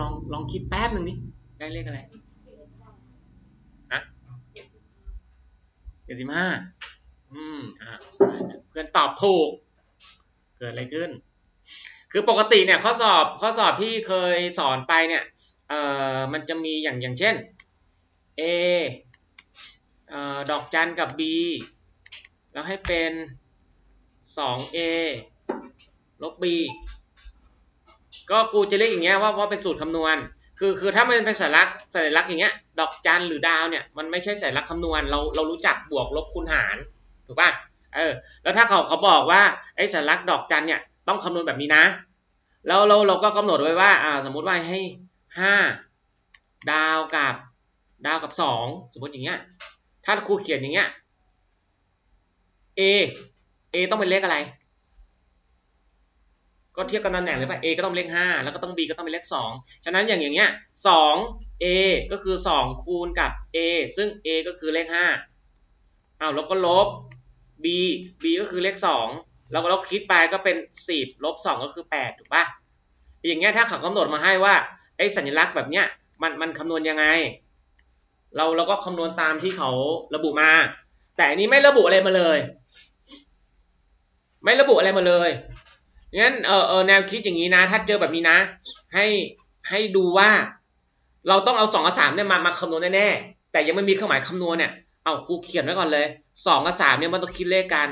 ลองลองคิดแป๊บหนึ่งดิได้เลขอะไรฮะเจ็ดสิบห้าอืมอะเพื่อนตอบถูก เกิดอะไรขึ้น คือปกติเนี่ยข้อสอบข้อสอบที่เคยสอนไปเนี่ยเอ่อมันจะมีอย่างอย่างเช่น A เอ่อดอกจันกับ B แล้วให้เป็น 2A ลบ B ก็ครูจะเรียกอย่างเงี้ยว่าว่าเป็นสูตรคำนวณ คือคือถ้ามันเป็นสัญลักษณ์สัญลักษณ์อย่างเงี้ย ดอกจันหรือดาวเนี่ยมันไม่ใช่สัญลักษณ์คำนวณเราเรารู้จักบวกลบคูณหารถูกป่ะเออแล้วถ้าเขาเขาบอกว่าไอ้สัญลักษณ์ดอกจันเนี่ยต้องคำนวณแบบนี้นะแล้วเราเราก็กำหนดไว้ว่าอ่าสมมุติว่าให้ห้าดาวกับดาวกับสองสมมติอย่างเงี้ยถ้าครูเขียนอย่างเงี้ย A A ต้องเป็นเลขอะไร ก็เทียบกับตำแหน่งเลยป่ะ A ก็ต้องเป็นเลขห้าแล้วก็ต้อง B ก็ต้องเป็นเลขสองฉะนั้นอย่างอย่างเงี้ยสอง A ก็คือสองคูณกับ A ซึ่ง A ก็คือเลขห้าอ้าวแล้วก็ลบ B B ก็คือเลขสองแล้วเราคิดไปก็เป็นสิบลบสองก็คือแปดถูกป่ะ อย่างเงี้ยถ้าเขากำหนดมาให้ว่าไอ้สัญลักษณ์แบบเนี้ยมันมันคำนวณยังไง เราเราก็คำนวณตามที่เขาระบุมา แต่อันนี้ไม่ระบุอะไรมาเลย ไม่ระบุอะไรมาเลย งั้นเออเออแนวคิดอย่างนี้นะ ถ้าเจอแบบนี้นะ ให้ให้ดูว่า เราต้องเอาสองกับสามเนี่ยมามาคำนวณแน่ๆแต่ยังไม่มีเครื่องหมายคำนวณเนี่ยเอาครูเขียนไว้ก่อนเลยสองกับสามเนี่ยมันต้องคิดเลขกัน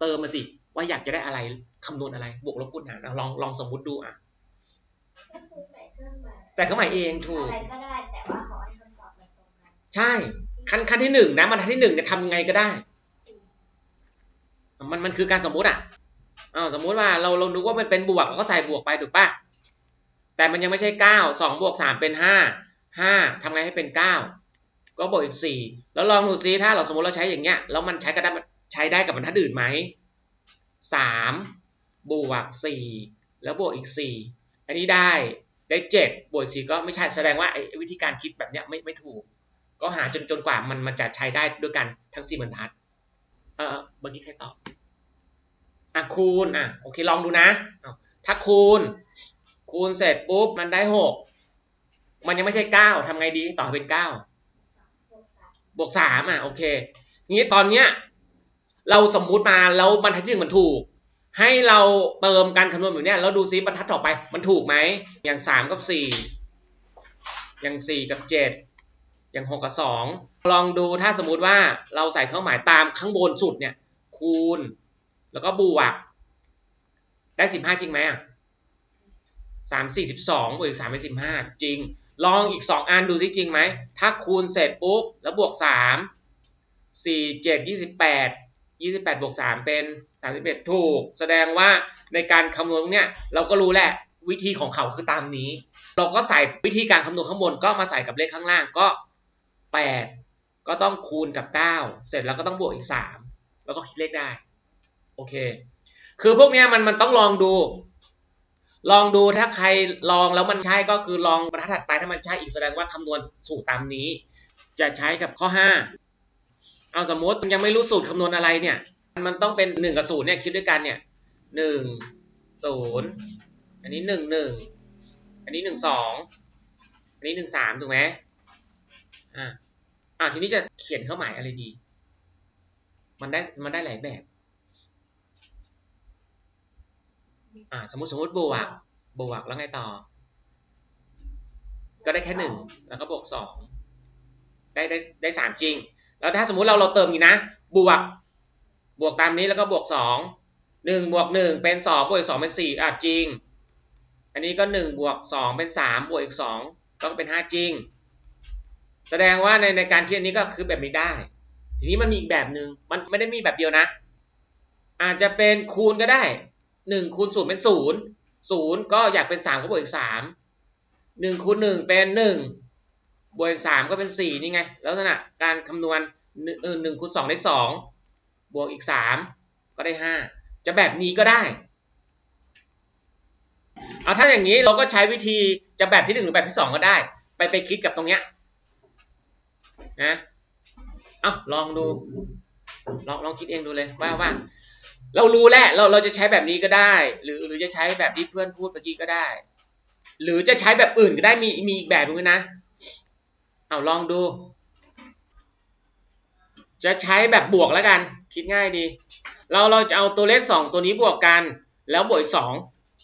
เติมมาสิว่าอยากจะได้อะไรคำนวณอะไร บวกลบคูณหารลองลองสมมุติดูอะก็คือใส่เครื่องหมายใส่เครื่องหมายเองถูกอะไรก็ได้แต่ว่าขอให้คำตอบมันตรงกันใช่ขั้นขั้นที่หนึ่งนะมันขั้นที่หนึ่งเนี่ยทำยังไงก็ได้ มันมันคือการสมมุติอะ อ้าวสมมุติว่าเราเราดูว่ามันเป็นบวกเราก็ใส่บวกไปถูกปะแต่มันยังไม่ใช่เก้าสองบวกสามเป็นห้าห้าทำไงให้เป็นเก้าก็บวกอีกสี่แล้วลองดูซิถ้าเราสมมติเราใช้อย่างเงี้ยแล้วมันใช้ก็ได้ใช้ได้กับบรรทัดอื่นไหมสามบวกสี่แล้วบวกอีกสี่อันนี้ได้ได้เจ็ดบวกสี่ก็ไม่ใช่แสดงว่าไอ้วิธีการคิดแบบเนี้ยไม่ไม่ถูก ก็หาจนจนกว่ามันมันจะใช้ได้ด้วยกันทั้งสี่บรรทัด เออเมื่อกี้ใครตอบ อะคูณอะโอเคลองดูนะ ถ้าคูณ คูณเสร็จปุ๊บมันได้หกมันยังไม่ใช่เก้าทำไงดีต่อเป็นเก้าบวกสามบวกสามอะโอเคงี้ตอนเนี้ยเราสมมุติมาแล้วบรรทัดที่หนึ่งมันถูก ให้เราเติมการคำนวณแบบเนี้ยแล้วดูซิบรรทัดต่อไปมันถูกไหมอย่างสามกับสี่อย่างสี่กับเจ็ดอย่างหกกับสองลองดูถ้าสมมุติว่าเราใส่เครื่องหมายตามข้างบนสุดเนี่ยคูณ แล้วก็บวก ได้สิบห้าจริงไหมอะสามสี่สิบสองบวกอีกสามเป็นสิบห้าจริง ลองอีกสองอันดูซิจริงไหม ถ้าคูณเสร็จปุ๊บ แล้วบวกสามสี่เจ็ดยี่สิบแปดยี่สิบแปดบวกสามเป็นสามสิบเอ็ดถูก แสดงว่าในการคำนวณเนี่ยเราก็รู้แหละวิธีของเขาคือตามนี้ เราก็ใส่วิธีการคำนวณข้างบนก็มาใส่กับเลขข้างล่างก็แปดก็ต้องคูณกับเก้าเสร็จแล้วก็ต้องบวกอีกสามแล้วก็คิดเลขได้ โอเค คือพวกเนี้ยมันมันต้องลองดู ลองดูถ้าใครลองแล้วมันใช่ก็คือลองบรรทัดถัดไปถ้ามันใช่อีกแสดงว่าคำนวณสูตรตามนี้ จะใช้กับข้อ 5 เอาสมมติยังไม่รู้สูตรคำนวณอะไรเนี่ย มันต้องเป็น 1 กับ 0 เนี่ยคิดด้วยกันเนี่ย 1 0 อันนี้ 1 1 อันนี้ 1 2 อันนี้ 1 3 ถูกไหมอ่าอ่าทีนี้จะเขียนเครื่องหมายอะไรดี มันได้มันได้หลายแบบ อ่า สมมติสมมติบวก บวกแล้วไงต่อ ก็ได้แค่หนึ่งแล้วก็บวกสองได้ได้ได้สามจริง แล้วถ้าสมมุติเราเราเติมอีกนะ บวก บวกตามนี้แล้วก็บวกสองหนึ่งบวกหนึ่งเป็นสองบวกอีกสองเป็นสี่อะจริง อันนี้ก็หนึ่งบวกสองเป็นสามบวกอีกสองก็เป็นห้าจริง แสดงว่าในในการคิดอันนี้ก็คือแบบนี้ได้ ทีนี้มันมีอีกแบบหนึ่งมันไม่ได้มีแบบเดียวนะ อาจจะเป็นคูณก็ได้ หนึ่งคูณศูนย์เป็นศูนย์ศูนย์ก็อยากเป็นสามก็บวกอีกสามหนึ่งคูณหนึ่งเป็นหนึ่งบวกอีกสามก็เป็นสี่นี่ไง ลักษณะการคำนวณหนึ่งคูณสองได้สองบวกอีกสามก็ได้ห้าจะแบบนี้ก็ได้เอาถ้าอย่างนี้เราก็ใช้วิธีจะแบบที่หนึ่งหรือแบบที่สองก็ได้ ไปไปคิดกับตรงเนี้ยนะเอาลองดู ลองลองคิดเองดูเลยว่าว่า เรารู้แล้วเราเราจะใช้แบบนี้ก็ได้ หรือหรือจะใช้แบบที่เพื่อนพูดเมื่อกี้ก็ได้ หรือจะใช้แบบอื่นก็ได้มีมีอีกแบบนึงนะเอาลองดู จะใช้แบบบวกแล้วกัน คิดง่ายดี เราเราจะเอาตัวเลขสองตัวนี้บวกกัน แล้วบวกอีกสอง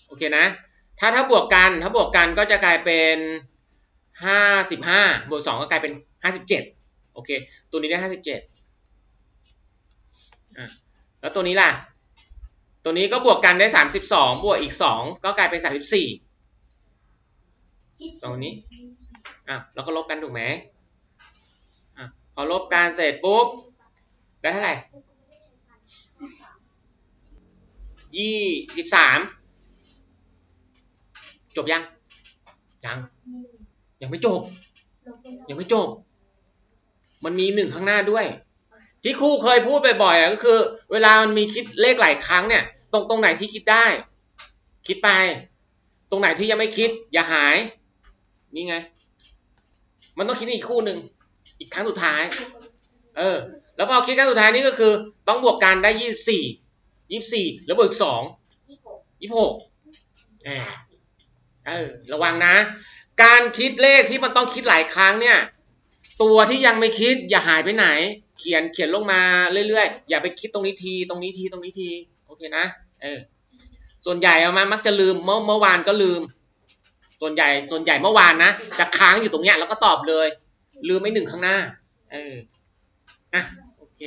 โอเคนะ ถ้าถ้าบวกกันถ้าบวกกันก็จะกลายเป็นห้าสิบห้าบวกสองก็กลายเป็นห้าสิบเจ็ดโอเค ตัวนี้ได้ห้าสิบเจ็ดอะแล้วตัวนี้ล่ะ ตัวนี้ก็บวกกันได้สามสิบสองบวกอีกสองก็กลายเป็นสามสิบสี่สองนี้อะแล้วก็ลบกันถูกไหมอะพอลบกันเสร็จปุ๊บได้เท่าไหร่ยี่สิบสามจบยัง ยัง ยังไม่จบ ยังไม่จบ มันมีหนึ่งข้างหน้าด้วย ที่ครูเคยพูดบ่อยๆอะก็คือ เวลามันมีคิดเลขหลายครั้งเนี่ย ตรงตรงไหนที่คิดได้ คิดไป ตรงไหนที่ยังไม่คิด อย่าหาย นี่ไง มันต้องคิดอีกคู่หนึ่งอีกครั้งสุดท้าย เออ แล้วพอคิดครั้งสุดท้ายนี่ก็คือ ต้องบวกกันได้ยี่สิบสี่ยี่สิบสี่แล้วบวกอีกสองยี่หกยี่สิบหกเออระวังนะ การคิดเลขที่มันต้องคิดหลายครั้งเนี่ย ตัวที่ยังไม่คิดอย่าหายไปไหน เขียนเขียนลงมาเรื่อยๆ อย่าไปคิดตรงนี้ทีตรงนี้ทีตรงนี้ทีโอเคนะเออส่วนใหญ่เอามามักจะลืมเมื่อเมื่อวานก็ลืม ส่วนใหญ่ส่วนใหญ่เมื่อวานนะจะค้างอยู่ตรงเนี้ยแล้วก็ตอบเลย ลืมไม่หนึ่งข้างหน้าเอออะโอเค